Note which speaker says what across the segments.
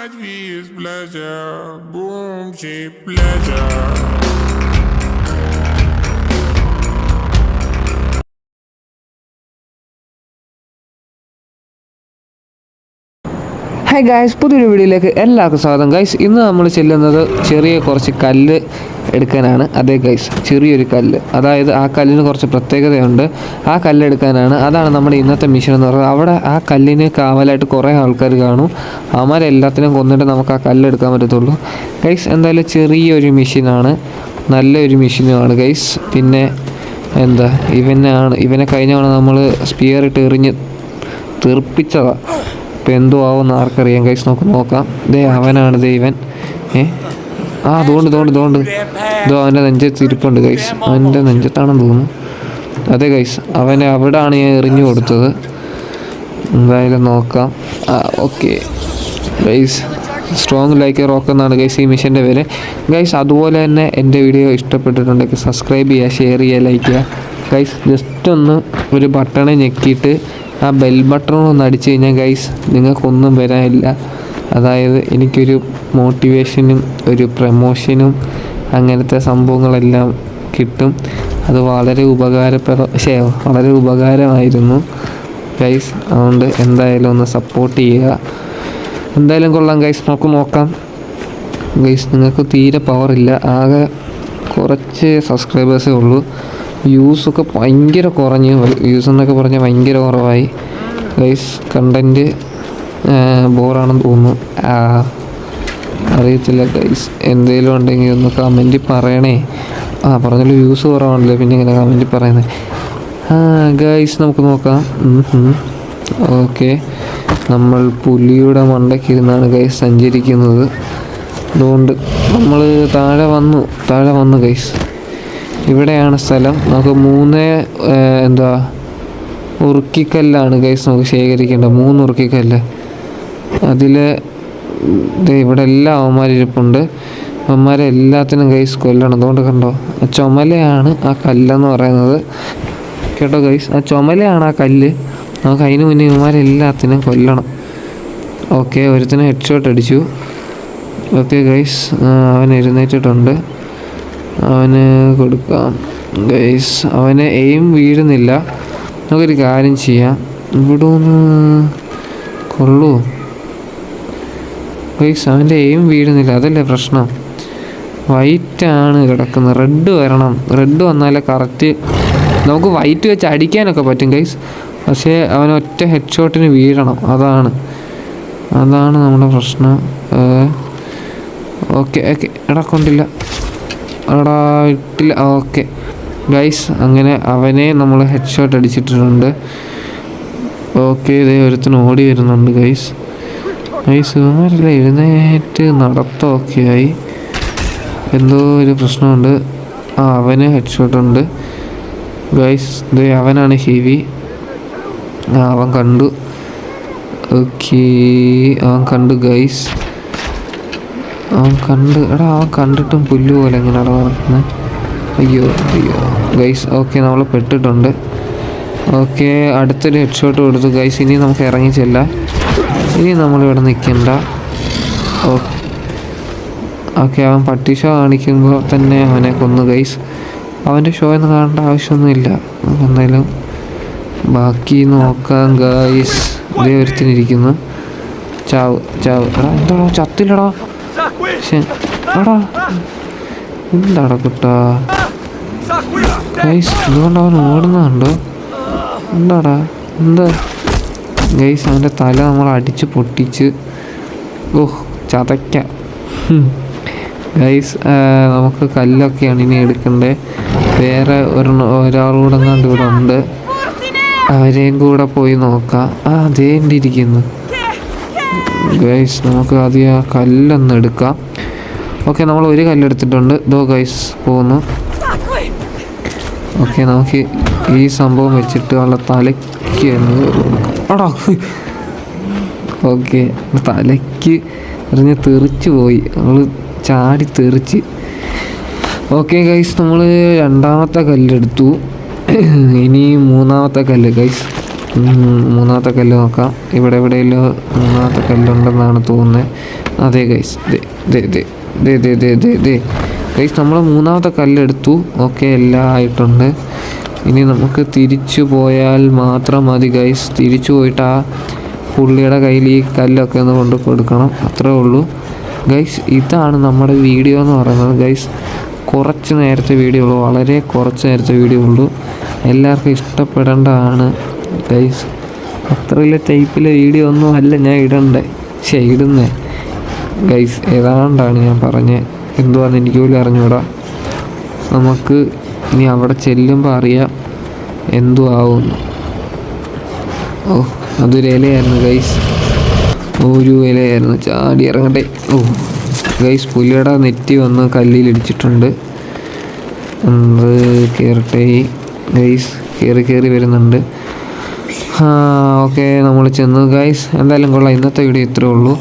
Speaker 1: much we his pleasure. Boom, cheap pleasure.
Speaker 2: Hi guys പുതിയൊരു വീഡിയോയിലേക്ക് എല്ലാവർക്കും സ്വാഗതം ഗൈസ് ഇന്ന് നമ്മൾ ചെല്ലുന്നത് ചെറിയ കുറച്ച് കല്ല് എടുക്കാനാണ്. അതേ ഗൈസ് ചെറിയൊരു കല്ല്. അതായത് ആ കല്ലിന് കുറച്ച് പ്രത്യേകതയുണ്ട്. ആ കല്ലെടുക്കാനാണ് അതാണ് നമ്മുടെ ഇന്നത്തെ മിഷൻ എന്ന് പറയുന്നത്. അവിടെ ആ കല്ലിന് കാവലായിട്ട് കുറേ ആൾക്കാർ കാണും. അവരെല്ലാത്തിനും കൊന്നിട്ട് നമുക്ക് ആ കല്ലെടുക്കാൻ പറ്റത്തുള്ളൂ. ഗൈസ് എന്തായാലും ചെറിയൊരു മെഷീനാണ് നല്ലൊരു മെഷീനുമാണ് ഗൈസ് പിന്നെ എന്താ ഇവനാണ്. ഇവനെ കഴിഞ്ഞ തവണ നമ്മൾ സ്പിയർ ഇട്ട് എറിഞ്ഞ് തീർപ്പിച്ചതാണ് ഇപ്പം എന്തോ ആവുമെന്ന് ആർക്കറിയാം ഗൈസ് നമുക്ക് നോക്കാം. ദേ അവനാണ് ദേ ഇവൻ. ഏ? ആ അതുകൊണ്ട് ഇതുകൊണ്ട് ഇതുകൊണ്ട്. ഇതോ അവന്റെ നെഞ്ചത്ത് ഇരിപ്പുണ്ട് ഗൈസ് അവന്റെ നെഞ്ചത്താണെന്ന് തോന്നുന്നു. അതെ ഗൈസ് അവനെ അവിടാണ് ഞാൻ എറിഞ്ഞു കൊടുത്തത്. എന്തായാലും നോക്കാം. ആ okay guys strong like rock എന്നാണ് ഗൈസ് ഈ മിഷന്റെ പേര്. ഗൈസ് അതുപോലെ തന്നെ എന്റെ വീഡിയോ ഇഷ്ടപ്പെട്ടിട്ടുണ്ടെങ്കിൽ സബ്സ്ക്രൈബ് ചെയ്യുക ഷെയർ ചെയ്യുക ലൈക്ക് ചെയ്യുക. ഗൈസ് ജസ്റ്റ് ഒന്ന് ഒരു ബട്ടണെ ഞെക്കിയിട്ട് ആ ബെൽ ബട്ടൺ ഒന്ന് അടിച്ചു കഴിഞ്ഞാൽ ഗൈസ് നിങ്ങൾക്കൊന്നും വരാനില്ല. അതായത് എനിക്കൊരു മോട്ടിവേഷനും ഒരു പ്രമോഷനും അങ്ങനത്തെ സംഭവങ്ങളെല്ലാം കിട്ടും. അത് വളരെ ഉപകാരപ്രദ വളരെ ഉപകാരമായിരുന്നു. ഗൈസ് അതുകൊണ്ട് എന്തായാലും ഒന്ന് സപ്പോർട്ട് ചെയ്യുക. എന്തായാലും കൊള്ളാം ഗൈസ് നമുക്ക് നോക്കാം. ഗൈസ് നിങ്ങൾക്ക് തീരെ പവറില്ല ആകെ കുറച്ച് സബ്സ്ക്രൈബേഴ്സേ ഉള്ളൂ. വ്യൂസൊക്കെ ഭയങ്കര കുറഞ്ഞു വ്യൂസ് എന്നൊക്കെ പറഞ്ഞാൽ ഭയങ്കര കുറവായി. ഗൈസ് കണ്ടന്റ് ബോറാണെന്ന് തോന്നുന്നു. അറിയത്തില്ല ഗൈസ് എന്തെങ്കിലും ഉണ്ടെങ്കിൽ ഒന്ന് കമന്റ് പറയണേ. ആ പറഞ്ഞാലും വ്യൂസ് കുറവാണല്ലോ പിന്നെ ഇങ്ങനെ കമന്റ് പറയുന്നത് ആ ഗൈസ് നമുക്ക് നോക്കാം. ഓക്കെ നമ്മൾ പുലിയുടെ മണ്ടക്കിരുന്നാണ് ഗൈസ് സഞ്ചരിക്കുന്നത്. അതുകൊണ്ട് നമ്മൾ താഴെ വന്നു. താഴെ വന്നു ഗൈസ് ഇവിടെയാണ് സ്ഥലം. നമുക്ക് മൂന്ന് എന്താ ഉറുക്കിക്കല്ലാണ് ഗൈസ് നമുക്ക് ശേഖരിക്കേണ്ടത്. മൂന്ന് ഉറുക്കിക്കല്ല്. അതിൽ ഇവിടെ എല്ലാ അവന്മാരിരിപ്പുണ്ട് അവന്മാരെ എല്ലാത്തിനും ഗൈസ് കൊല്ലണം. അതുകൊണ്ട് കണ്ടോ ആ ചുമലയാണ് ആ കല്ലെന്ന് പറയുന്നത്. കേട്ടോ ഗൈസ് ആ ചുമലയാണ് ആ കല്ല്. നമുക്ക് അതിന് മുന്നേ ഇവന്മാരെല്ലാത്തിനും കൊല്ലണം. ഓക്കെ ഒരുത്തിനെ ഹെഡ് ഷോട്ട് അടിച്ചു. ഓക്കെ ഗൈസ് അവൻ എഴുന്നേറ്റിട്ടുണ്ട്. അവന് കൊടുക്കാം. ഗൈസ് അവന് എയിം വീഴുന്നില്ല. നമുക്കൊരു കാര്യം ചെയ്യാം. ഇവിടെ ഒന്ന് കൊള്ളൂ. ഗൈസ് അവന്റെ എയിം വീഴുന്നില്ല അതല്ലേ പ്രശ്നം? വൈറ്റ് ആണ് കിടക്കുന്നത്. റെഡ് വരണം. റെഡ് വന്നാലേ കറക്റ്റ് നമുക്ക് വൈറ്റ് വെച്ച് അടിക്കാനൊക്കെ പറ്റും ഗൈസ് പക്ഷേ അവൻ ഒറ്റ ഹെഡ് ഷോട്ടിന് വീഴണം. അതാണ്. അതാണ് നമ്മുടെ പ്രശ്നം. Okay okay. എടാ കൊണ്ടില്ല. എടാ ഇട്ടില്ല. ഓക്കെ. ഗൈസ് അങ്ങനെ അവനെ നമ്മൾ ഹെഡ് ഷോട്ട് അടിച്ചിട്ടുണ്ട്. ഓക്കെ ഇതേ ഒരുത്തിന് ഓടി വരുന്നുണ്ട് ഗൈസ് ഇവന്മാരെല്ലാം എഴുന്നേറ്റ് നടത്തമൊക്കെ ആയി എന്തോ ഒരു പ്രശ്നമുണ്ട്. ആ അവന് ഹെഡ് ഷോട്ട് ഉണ്ട് ഗൈസ് അവനാണ് ഹീവി. ആ അവൻ കണ്ടു. ഓക്കെ അവൻ കണ്ടു ഗൈസ് അവൻ കണ്ട് എടാ അവൻ കണ്ടിട്ടും പുല്ല് പോലെ എങ്ങനെയാണ് നടക്കുന്നത്. അയ്യോ അയ്യോ. ഗൈസ് ഓക്കെ നമ്മൾ പെട്ടിട്ടുണ്ട്. ഓക്കെ അടുത്തൊരു ഹെഡ് ഷോട്ട് കൊടുത്തു. ഗൈസ് ഇനി നമുക്ക് ഇറങ്ങി ചെല്ലാം. ഇനി നമ്മളിവിടെ നിൽക്കണ്ട. ഓക്കെ അവൻ പട്ടി ഷോ കാണിക്കുമ്പോൾ തന്നെ അവനെ കൊന്നു. ഗൈസ് അവന്റെ ഷോ എന്ന് കാണേണ്ട ആവശ്യമൊന്നുമില്ല. എന്തായാലും ബാക്കി നോക്കാം ഗൈസ്. ഇതേ ഒരുത്തിനിരിക്കുന്നു. ചാവ് ചാവ്. എടാ എന്താടാ ചത്തില്ലടാ. എടാ. എന്താടാ കുട്ടാ? ഗൈസ് എന്തുകൊണ്ട് അവൻ ഓടുന്നുണ്ടോ എന്താടാ? എന്താ? ഗൈസ് അവന്റെ തല നമ്മൾ അടിച്ച് പൊട്ടിച്ച് ഓഹ് ചതയ്ക്ക. ഗൈസ് നമുക്ക് കല്ലൊക്കെയാണ് ഇനി എടുക്കണ്ടേ. വേറെ ഒരു ഒരാളൂടെ കണ്ട് ഇവിടെ ഉണ്ട്. അവരെയും കൂടെ പോയി നോക്കാം. ആ അതേണ്ടിരിക്കുന്നു ഗൈസ് നമുക്ക് ആദ്യം ആ കല്ലൊന്ന് എടുക്കാം. ഓക്കെ നമ്മൾ ഒരു കല്ലെടുത്തിട്ടുണ്ട് ദോ ഗൈസ് പോകുന്നു ഓക്കെ നമുക്ക് ഈ സംഭവം വെച്ചിട്ട് വളരെ തലയ്ക്ക് കൊടുക്കാം. എടാ. ഓക്കെ തലയ്ക്ക് എറിഞ്ഞ് തെറിച്ച് പോയി. നമ്മൾ ചാടി തെറിച്ച്. ഓക്കെ ഗൈസ് നമ്മൾ രണ്ടാമത്തെ കല്ലെടുത്തു. ഇനി മൂന്നാമത്തെ കല്ല് ഗൈസ് മൂന്നാമത്തെ കല്ല് നോക്കാം. ഇവിടെ എവിടെയെങ്കിലും മൂന്നാമത്തെ കല്ലുണ്ടെന്നാണ് തോന്നുന്നത് അതെ ഗൈസ് ദേ ദേ ദേ ദേ ദേ ഗൈസ് നമ്മൾ മൂന്നാമത്തെ കല്ലെടുത്തു. ഓക്കെ എല്ലാം ആയിട്ടുണ്ട്. ഇനി നമുക്ക് തിരിച്ചു പോയാൽ മാത്രം മതി ഗൈസ് തിരിച്ചു പോയിട്ട് ആ പുള്ളിയുടെ കയ്യിൽ ഈ കല്ലൊക്കെ ഒന്ന് കൊണ്ട് കൊടുക്കണം. അത്രേ ഉള്ളൂ. ഗൈസ് ഇതാണ് നമ്മുടെ വീഡിയോ എന്ന് പറയുന്നത്. ഗൈസ് കുറച്ച് നേരത്തെ വീഡിയോ ഉള്ളൂ. വളരെ കുറച്ച് നേരത്തെ വീഡിയോ ഉള്ളൂ. എല്ലാവർക്കും ഇഷ്ടപ്പെടേണ്ടതാണ് ഗൈസ് അത്രയിലെ ടൈപ്പിലെ വീഡിയോ ഒന്നും അല്ല ഞാൻ ഇടണ്ടേ. പക്ഷേ ഇടുന്നേ. ഗൈസ് ഏതാണ്ടാണ് ഞാൻ പറഞ്ഞത് എന്തുവാന്ന് എനിക്ക് പോലും അറിഞ്ഞൂടാ. നമുക്ക് ഇനി അവിടെ ചെല്ലുമ്പോൾ അറിയാം എന്തു ആവുമെന്ന് ഓ അതൊരു ഇലയായിരുന്നു ഗൈസ്. ഒരു ഇലയായിരുന്നു. ചാടി ഇറങ്ങട്ടെ. ഓ ഗൈസ് പുലിയുടെ നെറ്റി വന്ന് കല്ലിൽ ഇടിച്ചിട്ടുണ്ട് അത് കയറട്ടെ ഗൈസ് കയറി കയറി വരുന്നുണ്ട്. ഓക്കെ നമ്മൾ ചെന്ന്. ഗൈസ് എന്തായാലും കൊള്ളാം. ഇന്നത്തെ വീഡിയോ ഇത്രേ ഉള്ളൂ.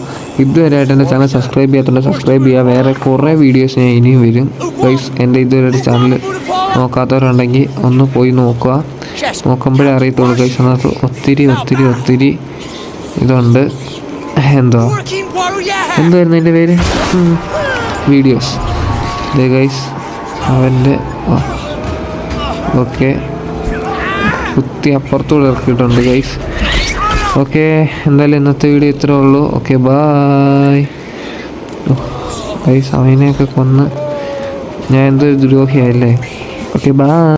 Speaker 2: ഇതുവരെയായിട്ട് എന്റെ ചാനൽ സബ്സ്ക്രൈബ് ചെയ്യാത്തതുകൊണ്ട് സബ്സ്ക്രൈബ് ചെയ്യുക. വേറെ കുറേ വീഡിയോസ് ഞാൻ ഇനിയും വരും. ഗൈസ് എന്റെ ഇതുവരെ ചാനൽ നോക്കാത്തവരുണ്ടെങ്കിൽ ഒന്ന് പോയി നോക്കുക. നോക്കുമ്പോഴേ അറിയത്തുള്ളൂ. ഗൈസ് അതിനകത്ത് ഒത്തിരി ഒത്തിരി ഒത്തിരി ഇതുണ്ട്. എന്തോ? എന്തായിരുന്നു എന്റെ പേര്? വീഡിയോസ് ഗൈസ് അവന്റെ ഓക്കെ. കുത്തി അപ്പുറത്തൂടെ ഇറക്കിയിട്ടുണ്ട് ഗൈസ് ഓക്കെ എന്തായാലും ഇന്നത്തെ വീഡിയോ ഇത്രേ ഉള്ളൂ. ഓക്കെ ബായ് ഗൈസ് അവനെയൊക്കെ കൊന്ന്. ഞാൻ എന്തൊരു Oke, okay, bye.